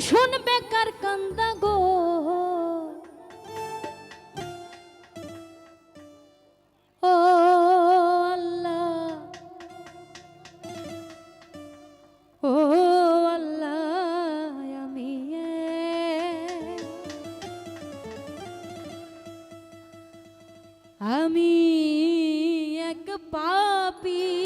শুনবে কার কান্দা গো। ও আল্লাহ ও আল্লাহ আমি আমি এক পাপী।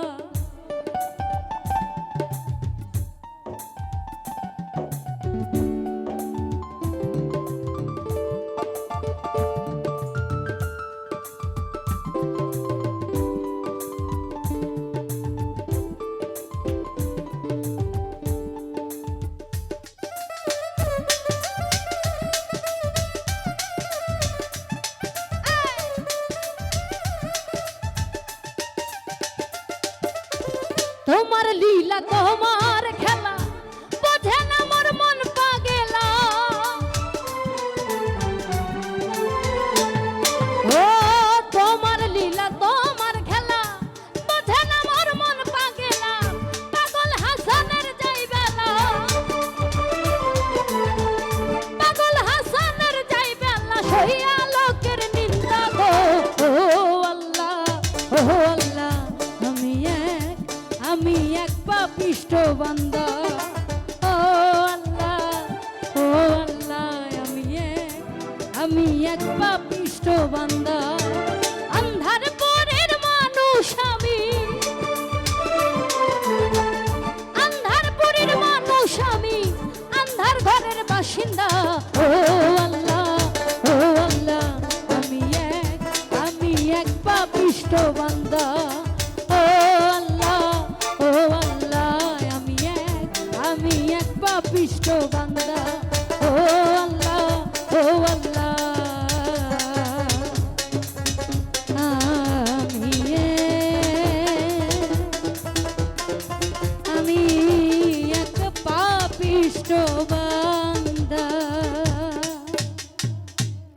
তোমার লীলা তোমার খেলা এক পাপিষ্ট বান্দা। আন্ধার পরের মানুষ আমি। আন্ধার পরের মানুষ আমি। আন্ধার ঘরের বাসিন্দা। ও আল্লাহ ও আল্লাহ, আমি এক আমি এক পাপিষ্ট বান্দা। ও আল্লাহ ও আল্লাহ, আমি এক আমি এক পাপিষ্ট বান্দা।